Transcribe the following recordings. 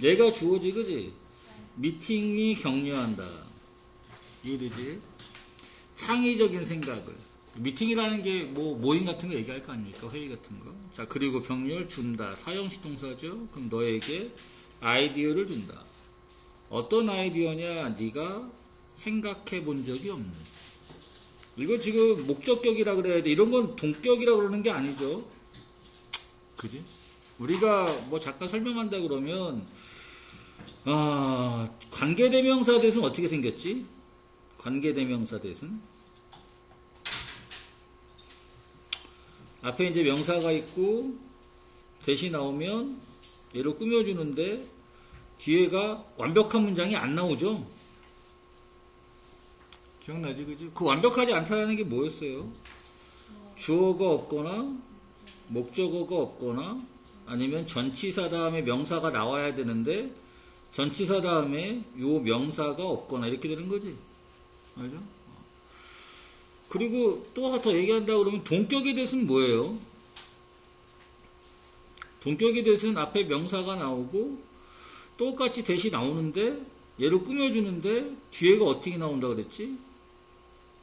얘가 주어지, 그지? 미팅이 격려한다. 이해되지? 창의적인 생각을. 미팅이라는 게 뭐 모임 같은 거 얘기할 거 아닙니까? 회의 같은 거. 자, 그리고 병렬 준다. 사형식 동사죠. 그럼 너에게 아이디어를 준다. 어떤 아이디어냐? 네가 생각해 본 적이 없는. 이거 지금 목적격이라 그래야 돼. 이런 건 동격이라 그러는 게 아니죠. 그지? 우리가 뭐 잠깐 설명한다 그러면 아, 관계대명사 대신 어떻게 생겼지? 관계대명사 대신 앞에 이제 명사가 있고 대시 나오면 얘를 꾸며주는데 뒤에가 완벽한 문장이 안 나오죠? 기억나지, 그지? 그 완벽하지 않다는 게 뭐였어요? 주어가 없거나 목적어가 없거나 아니면 전치사 다음에 명사가 나와야 되는데 전치사 다음에 요 명사가 없거나 이렇게 되는 거지. 알죠? 그리고 또 더 얘기한다 그러면 동격의 대신 뭐예요? 동격의 대신 앞에 명사가 나오고 똑같이 대시 나오는데 얘를 꾸며주는데 뒤에가 어떻게 나온다 그랬지?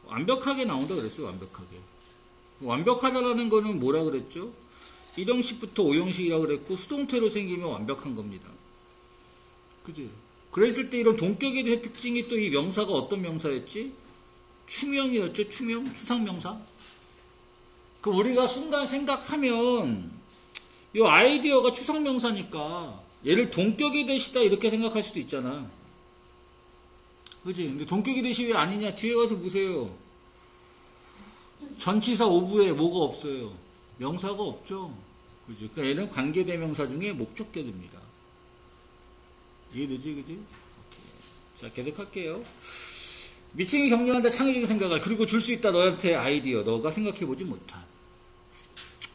완벽하게 나온다 그랬어요. 완벽하게. 완벽하다라는 거는 뭐라 그랬죠? 1형식부터 5형식이라 그랬고 수동태로 생기면 완벽한 겁니다. 그지? 그랬을 때 이런 대한 특징이 또 이 명사가 어떤 명사였지? 추명이었죠. 추명, 추상명사. 그 우리가 순간 생각하면 이 아이디어가 추상명사니까 얘를 동격에 대시다 이렇게 생각할 수도 있잖아. 그지? 근데 동격에 대시 왜 아니냐? 뒤에 가서 보세요. 전치사 오부에 뭐가 없어요? 명사가 없죠. 그죠? 그러니까 얘는 관계대명사 중에 목적격입니다. 이해되지, 그지? 자, 계속할게요. 미팅이 격려한다 창의적인 생각을 그리고 줄 수 있다 너한테 아이디어 너가 생각해보지 못한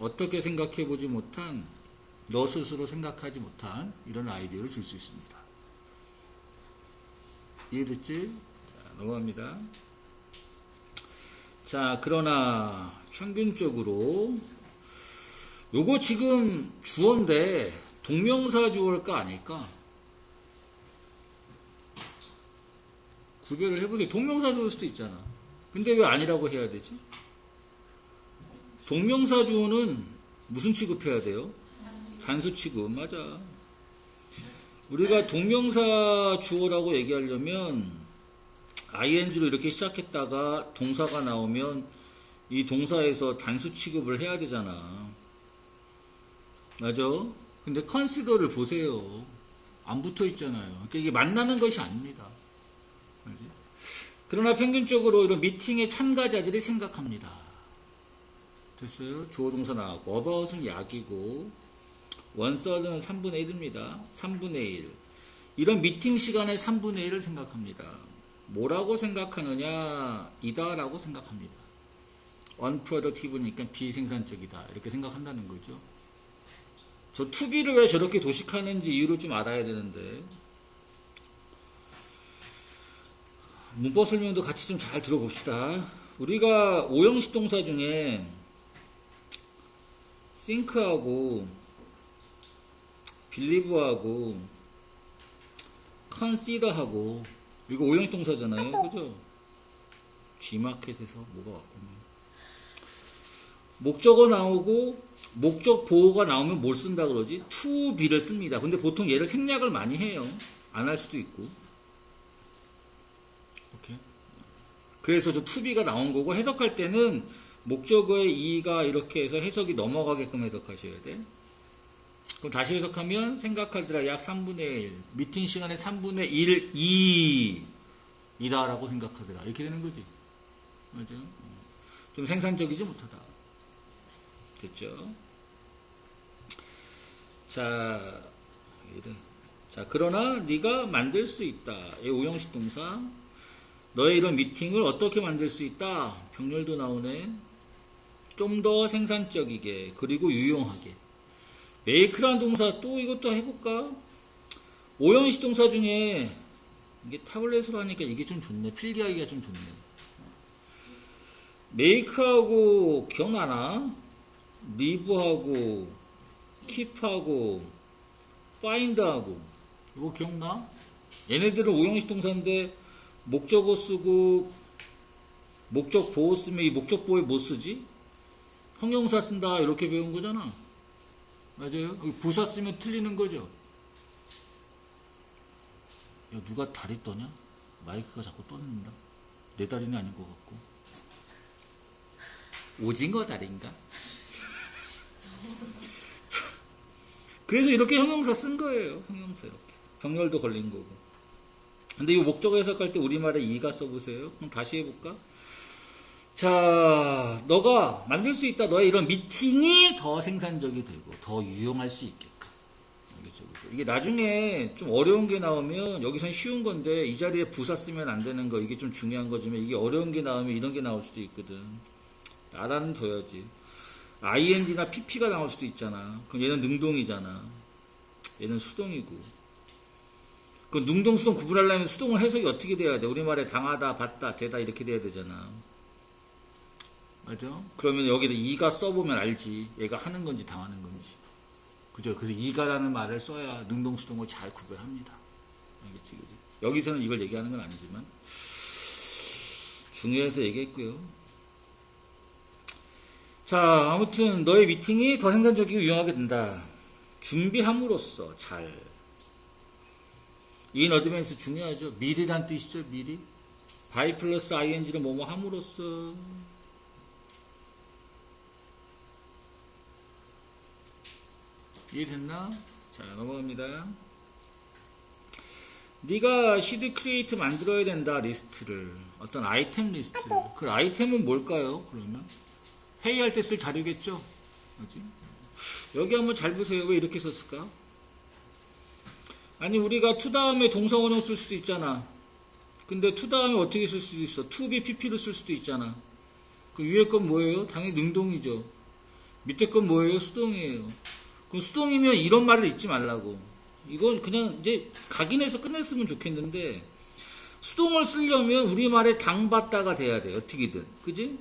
어떻게 생각해보지 못한 너 스스로 생각하지 못한 이런 아이디어를 줄 수 있습니다. 이해됐지? 자, 넘어갑니다. 자, 그러나 평균적으로 요거 지금 주어인데 동명사 주어일까 아닐까? 구별을 해보세요. 동명사 주어일 수도 있잖아. 근데 왜 아니라고 해야 되지? 동명사 주어는 무슨 취급해야 돼요? 단수 취급. 맞아. 우리가 동명사 주어라고 얘기하려면 ing로 이렇게 시작했다가 동사가 나오면 이 동사에서 단수 취급을 해야 되잖아. 맞아? 근데 컨시더를 보세요. 안 붙어 있잖아요. 그러니까 이게 만나는 것이 아닙니다. 알지? 그러나 평균적으로 이런 미팅의 참가자들이 생각합니다. 됐어요? 주어 동사 나왔고 about은 약이고 원서는 3분의 1입니다. 3분의 1. 이런 미팅 시간의 3분의 1을 생각합니다. 뭐라고 생각하느냐? 이다라고 생각합니다. unproductive니까 비생산적이다. 이렇게 생각한다는 거죠. 저 투비를 왜 저렇게 도식하는지 이유를 좀 알아야 되는데 문법 설명도 같이 좀 잘 들어봅시다. 우리가 오형식 동사 중에 think하고 believe하고 consider하고 이거 오형식 동사잖아요. 그죠? G마켓에서 뭐가 왔군요. 목적어 나오고 목적 보호가 나오면 뭘 쓴다 그러지? to be를 씁니다. 근데 보통 얘를 생략을 많이 해요. 안 할 수도 있고. 오케이. 그래서 저 to be가 나온 거고 해석할 때는 목적어의 이가 이렇게 해서 해석이 넘어가게끔 해석하셔야 돼. 그럼 다시 해석하면 생각하더라 약 3분의 1 미팅 시간에 3분의 1 2 이다라고 생각하더라 이렇게 되는 거지. 맞죠? 좀 생산적이지 못하다. 됐죠? 자, 이래. 자, 그러나 네가 만들 수 있다. 이 오형식 동사. 너의 이런 미팅을 어떻게 만들 수 있다? 병렬도 나오네. 좀 더 생산적이게 그리고 유용하게. 메이크란 동사 또 이것도 해볼까? 오형식 동사 중에 이게 타블렛으로 하니까 이게 좀 좋네. 필기하기가 좀 좋네. 메이크하고 기억나나? 리브하고 킵하고 find하고 이거 기억나? 얘네들은 오형식 동사인데 목적어 쓰고 목적 보호 쓰면 이 목적 보호에 뭐 쓰지? 형용사 쓴다 이렇게 배운 거잖아. 맞아요? 여기 부사 쓰면 틀리는 거죠. 야 누가 다리 떠냐? 마이크가 자꾸 떠는다. 내 다리는 아닌 것 같고. 오징어 다리인가? 그래서 이렇게 형용사 쓴 거예요. 형용사 이렇게. 병렬도 걸린 거고. 근데 이 목적어 해석할 때 우리말에 이가 써보세요. 그럼 다시 해볼까? 자, 너가 만들 수 있다. 너의 이런 미팅이 더 생산적이 되고 더 유용할 수 있게끔. 알겠죠? 그죠? 이게 나중에 좀 어려운 게 나오면 여기선 쉬운 건데 이 자리에 부사 쓰면 안 되는 거 이게 좀 중요한 거지만 이게 어려운 게 나오면 이런 게 나올 수도 있거든. 알아는 둬야지. Ing나 pp가 나올 수도 있잖아. 그럼 얘는 능동이잖아. 얘는 수동이고. 그 능동, 수동 구분하려면 수동을 해석이 어떻게 돼야 돼? 우리말에 당하다, 받다, 되다 이렇게 돼야 되잖아. 맞아? 그러면 여기다 이가 써보면 알지. 얘가 하는 건지 당하는 건지. 그죠? 그래서 이가라는 말을 써야 능동, 수동을 잘 구별합니다. 알겠지, 그지? 여기서는 이걸 얘기하는 건 아니지만. 중요해서 얘기했고요. 자, 아무튼 너의 미팅이 더 생산적이고 유용하게 된다. 준비함으로써 잘. 인 어드밴스 중요하죠. 미리란 뜻이죠, 미리. 바이 플러스 ing를 뭐뭐 함으로써. 이해됐나? 자, 넘어갑니다. 네가 CD 크리에이트 만들어야 된다, 리스트를. 어떤 아이템 리스트. 그 아이템은 뭘까요, 그러면? 회의할 때 쓸 자료겠죠? 그지? 여기 한번 잘 보세요. 왜 이렇게 썼을까? 아니, 우리가 to 다음에 동사 원형 쓸 수도 있잖아. 근데 to 다음에 어떻게 쓸 수도 있어? to be pp로 쓸 수도 있잖아. 그 위에 건 뭐예요? 당연히 능동이죠. 밑에 건 뭐예요? 수동이에요. 그럼 수동이면 이런 말을 잊지 말라고. 이건 그냥 이제 각인해서 끝냈으면 좋겠는데, 수동을 쓰려면 우리말에 당받다가 돼야 돼. 어떻게든. 그지?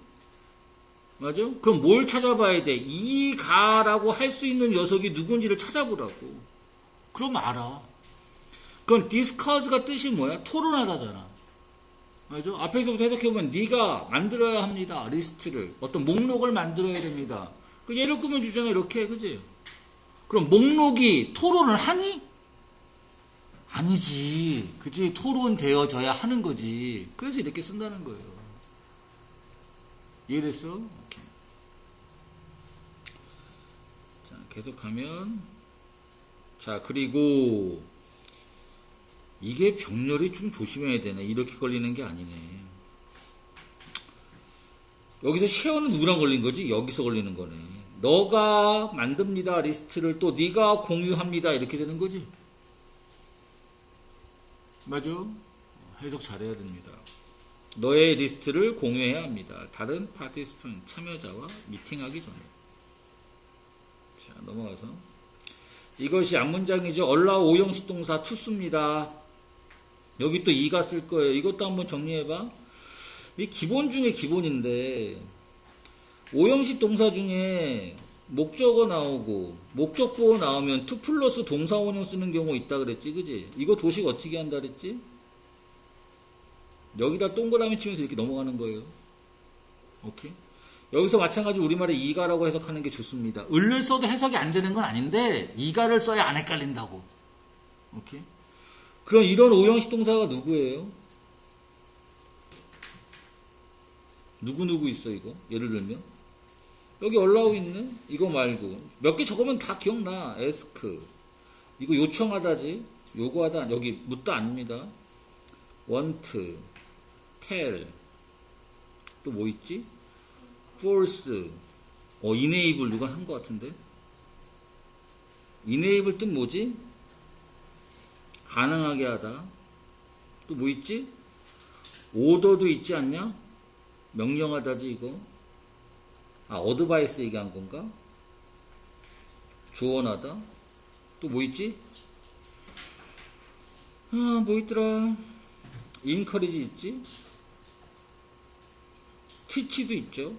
맞아? 그럼 뭘 찾아봐야 돼? 이 가라고 할 수 있는 녀석이 누군지를 찾아보라고. 그럼 알아. 그건 discuss가 뜻이 뭐야? 토론하다잖아. 맞아? 앞에서부터 해석해보면 네가 만들어야 합니다. 리스트를. 어떤 목록을 만들어야 됩니다. 그 예를 꾸며 주잖아. 이렇게. 그지? 그럼 목록이 토론을 하니? 아니지. 그지? 토론되어져야 하는 거지. 그래서 이렇게 쓴다는 거예요. 이해됐어? 자, 계속하면. 자, 그리고, 이게 병렬이 좀 조심해야 되네. 이렇게 걸리는 게 아니네. 여기서 쉐어는 누구랑 걸린 거지? 여기서 걸리는 거네. 너가 만듭니다. 리스트를 또 네가 공유합니다. 이렇게 되는 거지. 맞아? 해석 잘해야 됩니다. 너의 리스트를 공유해야 합니다. 다른 파티스펀 참여자와 미팅하기 전에. 자, 넘어가서. 이것이 앞문장이죠. 얼라 오형식 동사 투수입니다. 여기 또 이가 쓸 거예요. 이것도 한번 정리해봐. 이 기본 중에 기본인데, 오형식 동사 중에 목적어 나오고, 목적보호 나오면 투 플러스 동사 원형 쓰는 경우 있다 그랬지, 그지? 이거 도식 어떻게 한다 그랬지? 여기다 동그라미 치면서 이렇게 넘어가는 거예요. 오케이? 여기서 마찬가지 우리말에 이가라고 해석하는 게 좋습니다. 을을 써도 해석이 안 되는 건 아닌데 이가를 써야 안 헷갈린다고. 오케이? 그럼 이런 오형식 동사가 누구예요? 누구 누구 있어 이거? 예를 들면 여기 올라오 있는 이거 말고 몇 개 적으면 다 기억나. 에스크 이거 요청하다지 요구하다 여기 묻다 아닙니다. 원트 텔, 또뭐 있지? force, 어, enable 누가 한 것 같은데? enable 뜻 뭐지? 가능하게 하다. 또 뭐 있지? order도 있지 않냐? 명령하다지, 이거. 아, 어드바이스 얘기한 건가? 조언하다. 또 뭐 있지? 아, 뭐 있더라. 인커리지 있지? 티치도 있죠.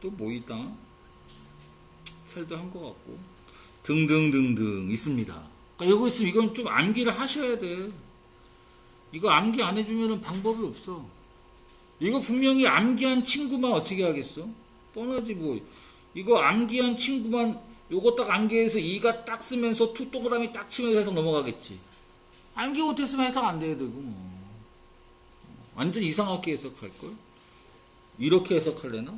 또 뭐 있다? 텔도 한 것 같고. 등등등등 있습니다. 그러니까 이거 있으면 이건 좀 암기를 하셔야 돼. 이거 암기 안 해주면 방법이 없어. 이거 분명히 암기한 친구만 어떻게 하겠어? 뻔하지 뭐. 이거 암기한 친구만 요거 딱 암기해서 이가 딱 쓰면서 투 동그라미 딱 치면서 해석 넘어가겠지. 암기 못했으면 해석 안 돼야 되고 뭐. 완전 이상하게 해석할걸? 이렇게 해석할래나?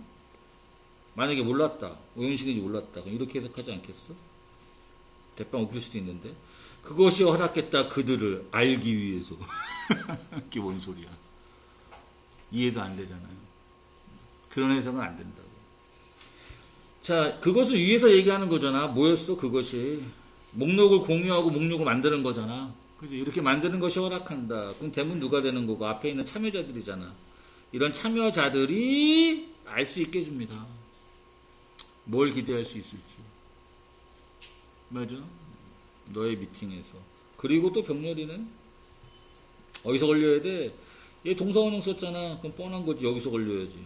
만약에 몰랐다. 오형식인지 몰랐다. 그럼 이렇게 해석하지 않겠어? 대빵 웃길 수도 있는데. 그것이 허락했다 그들을 알기 위해서. 그게 뭔 소리야. 이해도 안 되잖아요. 그런 해석은 안 된다고. 자, 그것을 위해서 얘기하는 거잖아. 뭐였어, 그것이. 목록을 공유하고 목록을 만드는 거잖아. 그죠? 이렇게 만드는 것이 허락한다. 그럼 대문 누가 되는 거고, 앞에 있는 참여자들이잖아. 이런 참여자들이 알 수 있게 해줍니다. 뭘 기대할 수 있을지. 맞아? 너의 미팅에서. 그리고 또 병렬이는 어디서 걸려야 돼? 얘 동사원형 썼잖아. 그럼 뻔한 거지. 여기서 걸려야지.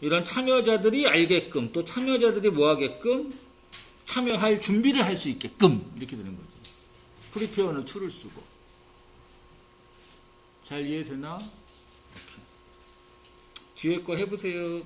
이런 참여자들이 알게끔 또 참여자들이 뭐 하게끔 참여할 준비를 할 수 있게끔 이렇게 되는 거지. 프리페어는 툴을 쓰고. 잘 이해되나? 이렇게. 뒤에 거 해보세요.